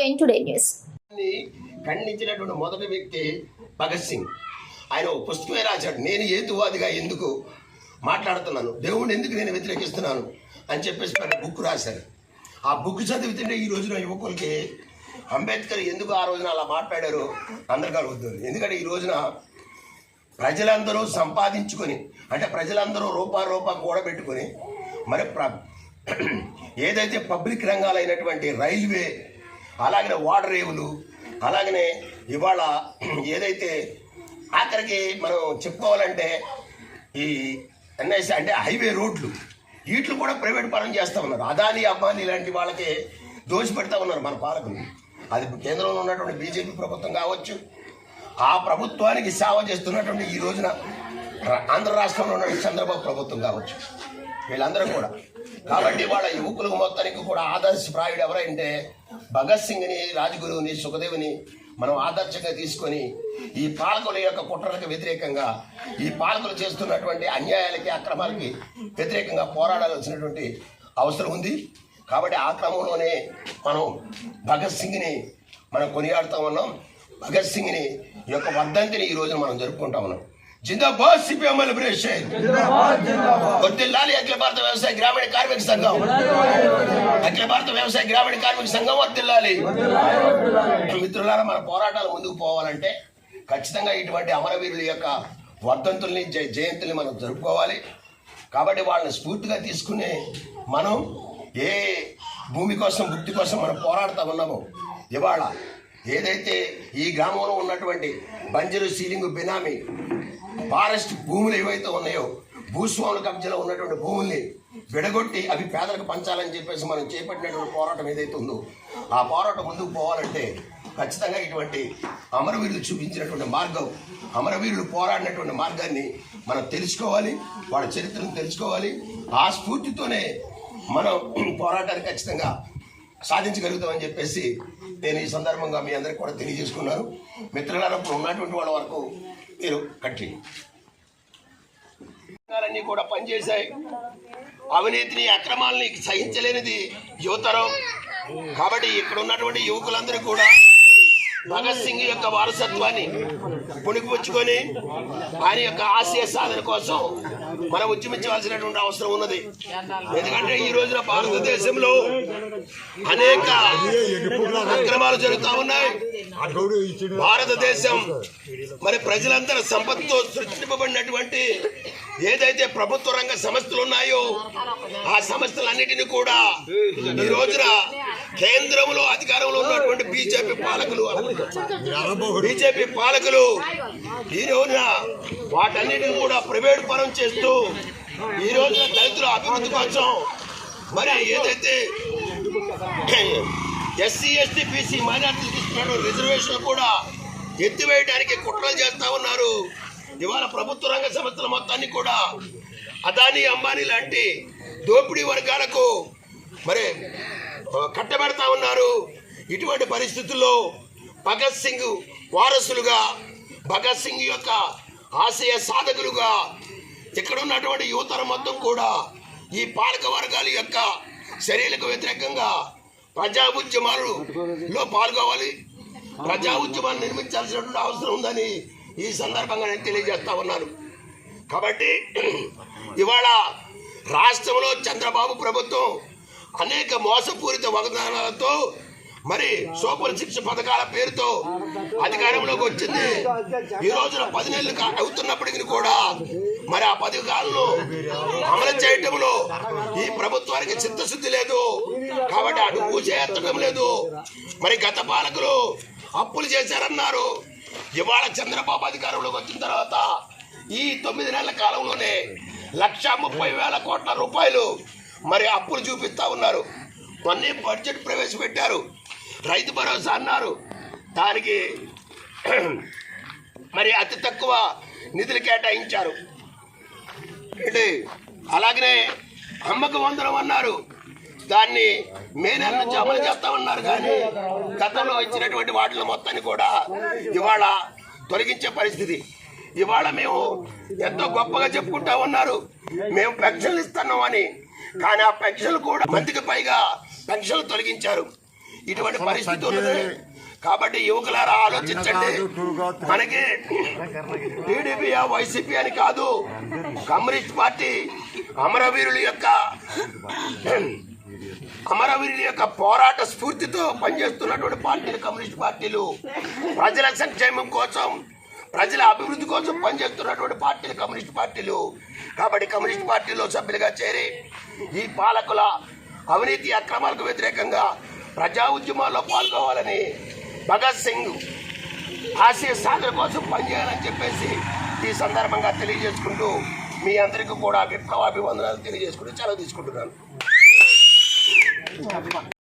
To today news ఖండించినటువంటి మొదటి వ్యక్తి భగత్ సింగ్. ఆయన ఓ పుస్తకమే రాశాడు. నేను హేతువాదిగా ఎందుకు మాట్లాడుతున్నాను? దేవుడిని ఎందుకు నేను వ్యతిరేకిస్తున్నాను? అని చెప్పేసి పెద్ద బుక్ రాశారు. ఆ బుక్ చదివితే ఈ రోజున యువకులకి అంబేద్కర్ ఎందుకు ఆ రోజున అలా మాట్లాడారు అందరికీ అడుగుతుంది ఎందుకంటే ఈ రోజున ప్రజలందరూ సంపాదించుకొని అంటే ప్రజలందరూ రూపా రూపా కూడబెట్టుకొని మరి ప్ర ఏదైతే పబ్లిక్ రంగాలైనటువంటి రైల్వే అలాగనే వాటర్ రేవులు అలాగనే ఇవాళ ఏదైతే ఆఖరికి మనం చెప్పుకోవాలంటే ఈ ఎన్ఎస్ అంటే హైవే రోడ్లు వీటిని కూడా ప్రైవేట్ పరం చేస్తూ ఉన్నారు. అదాని అబ్బాని లాంటి వాళ్ళకి దోషి పెడతా ఉన్నారు మన పాలకులు. అది కేంద్రంలో ఉన్నటువంటి బీజేపీ ప్రభుత్వం కావచ్చు ఆ ప్రభుత్వానికి సేవ చేస్తున్నటువంటి ఈ రోజున ఆంధ్ర రాష్ట్రంలో ఉన్న చంద్రబాబు ప్రభుత్వం కావచ్చు. వీళ్ళందరూ కూడా కాబట్టి వాళ్ళ యువకులకు మొత్తానికి కూడా ఆదర్శప్రాయుడు ఎవరంటే భగత్ సింగ్ని రాజగురువుని సుఖదేవుని మనం ఆదర్శంగా తీసుకొని ఈ పాలకుల యొక్క కుట్రలకు వ్యతిరేకంగా ఈ పాలకులు చేస్తున్నటువంటి అన్యాయాలకి అక్రమాలకి వ్యతిరేకంగా పోరాడాల్సినటువంటి అవసరం ఉంది. కాబట్టి ఆ క్రమంలోనే మనం భగత్ సింగ్ని మనం కొనియాడుతూ ఉన్నాం. భగత్ సింగ్ని యొక్క వర్ధంతిని ఈ మనం జరుపుకుంటా ఉన్నాం. జిందాబాద్ సిపిఎం లిబరేషన్ వర్దిల్లాలి అఖిల భారత వ్యవసాయ గ్రామీణ కార్మిక సంఘం. అఖిల భారత వ్యవసాయ గ్రామీణ కార్మిక సంఘం వర్దిల్లాలి మిత్రులారా మన పోరాటాలు ముందుకు పోవాలంటే ఖచ్చితంగా ఇటువంటి అమరవీరుల యొక్క వర్ధంతుల్ని జయ జయంతుల్ని మనం జరుపుకోవాలి. కాబట్టి వాళ్ళని స్ఫూర్తిగా తీసుకునే మనం ఏ భూమి కోసం భుక్తి కోసం మనం పోరాడుతూ ఉన్నామో ఇవాళ ఏదైతే ఈ గ్రామంలో ఉన్నటువంటి బంజరు సీలింగ్ బినామీ ఫారెస్ట్ భూములు ఏవైతే ఉన్నాయో భూస్వాముల కబ్జాలో ఉన్నటువంటి భూముల్ని విడగొట్టి అవి పేదలకు పంచాలని చెప్పేసి మనం చేపట్టినటువంటి పోరాటం ఏదైతే ఉందో ఆ పోరాటం ముందుకు పోవాలంటే ఖచ్చితంగా ఇటువంటి అమరవీరులు చూపించినటువంటి మార్గం అమరవీరులు పోరాడినటువంటి మార్గాన్ని మనం తెలుసుకోవాలి వాళ్ళ చరిత్రను తెలుసుకోవాలి. ఆ స్ఫూర్తితోనే మనం పోరాటాన్ని ఖచ్చితంగా సాధించగలుగుతామని చెప్పేసి నేను ఈ సందర్భంగా మీ అందరికి కూడా తెలియజేసుకున్నాను. మిత్రులారా ఇప్పుడు ఉన్నటువంటి వాళ్ళ వరకు మీరు కంటిన్యూ అన్నీ కూడా పనిచేశాయి. అవినీతిని అక్రమాలని సహించలేనిది యువతరం. కాబట్టి ఇక్కడ ఉన్నటువంటి యువకులందరూ కూడా భగత్ సింగ్ యొక్క వారసత్వాన్ని పుణికిపుచ్చుకొని ఆయన యొక్క ఆశయ సాధన కోసం మనం ఉద్యమించవలసినటువంటి అవసరం ఉన్నది. ఎందుకంటే ఈ రోజున భారతదేశంలో అనేక అక్రమాలు జరుగుతూ ఉన్నాయి. భారతదేశం మరి ప్రజలందరూ సంపత్తుతో సృష్టింపబడినటువంటి ఏదైతే ప్రభుత్వ రంగ సంస్థలు ఉన్నాయో ఆ సంస్థలన్నిటిని కూడా ఈ రోజున కేంద్రంలో అధికారంలో ఉన్నటువంటి బీజేపీ పాలకులు బీజేపీ పాలకులు ఈ రోజున వాటన్నిటిని కూడా ప్రైవేట్ పరం చేస్తూ ఈ రోజున దళితుల అభివృద్ధి కోసం మరి ఏదైతే ఎస్సీ ఎస్టీ బీసీ మైనార్టీలకు ఇస్తున్న రిజర్వేషన్ కూడా ఎత్తివేయడానికి కుట్రలు చేస్తా ఉన్నారు. ఇవాళ ప్రభుత్వ రంగ సంస్థల మొత్తాన్ని కూడా అదానీ అంబానీ లాంటి దోపిడీ వర్గాలకు మరి కట్టబెడతా ఉన్నారు. ఇటువంటి పరిస్థితుల్లో భగత్ సింగ్ వారసులుగా భగత్ సింగ్ యొక్క ఆశయ సాధకులుగా ఇక్కడ ఉన్నటువంటి యువతరం మొత్తం కూడా ఈ పాలక వర్గాల యొక్క చర్యలకు వ్యతిరేకంగా ప్రజా ఉద్యమాలలో పాల్గొవాలి. ప్రజా ఉద్యమాన్ని నిర్మించాల్సినటువంటి అవసరం ఉందని ఈ సందర్భంగా నేను తెలియజేస్తా ఉన్నాను. కాబట్టి ఇవాళ రాష్ట్రంలో చంద్రబాబు ప్రభుత్వం అనేక మోసపూరిత వాగ్దానాలతో మరి సూపర్ సిక్స్ పథకాల పేరుతో అధికారంలోకి వచ్చింది. ఈ రోజున పది నెలలు అవుతున్నప్పటికీ కూడా మరి ఆ పథకాలను అమలు చేయటంలో ఈ ప్రభుత్వానికి చిత్తశుద్ధి లేదు. కాబట్టి అటు ఊచేయత్తడం లేదు. మరి గత పాలకులు అప్పులు చేశారన్నారు. ఇవాళ చంద్రబాబు అధికారంలోకి వచ్చిన తర్వాత ఈ తొమ్మిది నెలల కాలంలోనే లక్ష ముప్పై వేల కోట్ల రూపాయలు మరి అప్పులు చూపిస్తా ఉన్నారు. మొన్నే బడ్జెట్ ప్రవేశపెట్టారు. రైతు భరోసా అన్నారు. దానికి మరి అతి తక్కువ నిధులు కేటాయించారు. అలాగనే అమ్మకు వందనం అన్నారు. దాన్ని మే నెల నుంచి అమలు చేస్తామన్నారు కానీ గతంలో ఇచ్చినటువంటి వాటిని మొత్తాన్ని కూడా ఇవాళ తొలగించే పరిస్థితి. ఇవాళ మేము ఎంతో గొప్పగా చెప్పుకుంటా ఉన్నారు. మేము పెన్షన్లు ఇస్తున్నాం అని. కానీ ఆ పెన్షన్లు కూడా మందికి పైగా పెన్షన్లు తొలగించారు. ఇటువంటి పరిస్థితి ఉన్నది. కాబట్టి యువకులారా ఆలోచించండి. మనకి టీడీపీ వైసీపీ అని కాదు కమ్యూనిస్ట్ పార్టీ అమరవీరుల యొక్క అమరవీరుల యొక్క పోరాట స్ఫూర్తితో పనిచేస్తున్నటువంటి పార్టీలు కమ్యూనిస్ట్ పార్టీలు. ప్రజల సంక్షేమం కోసం ప్రజల అభివృద్ధి కోసం పనిచేస్తున్నటువంటి పార్టీలు కమ్యూనిస్ట్ పార్టీలు. కాబట్టి కమ్యూనిస్ట్ పార్టీలో సభ్యులుగా చేరి ఈ పాలకుల అవినీతి అక్రమాలకు వ్యతిరేకంగా ప్రజా ఉద్యమాల్లో పాల్గొవాలని భగత్ సింగ్ ఆశయ సాధన కోసం పనిచేయాలని చెప్పేసి ఈ సందర్భంగా తెలియజేసుకుంటూ మీ అందరికీ కూడా విప్లవాభివందనాలు తెలియజేసుకుంటూ సెలవు తీసుకుంటున్నాను. 你看，没关。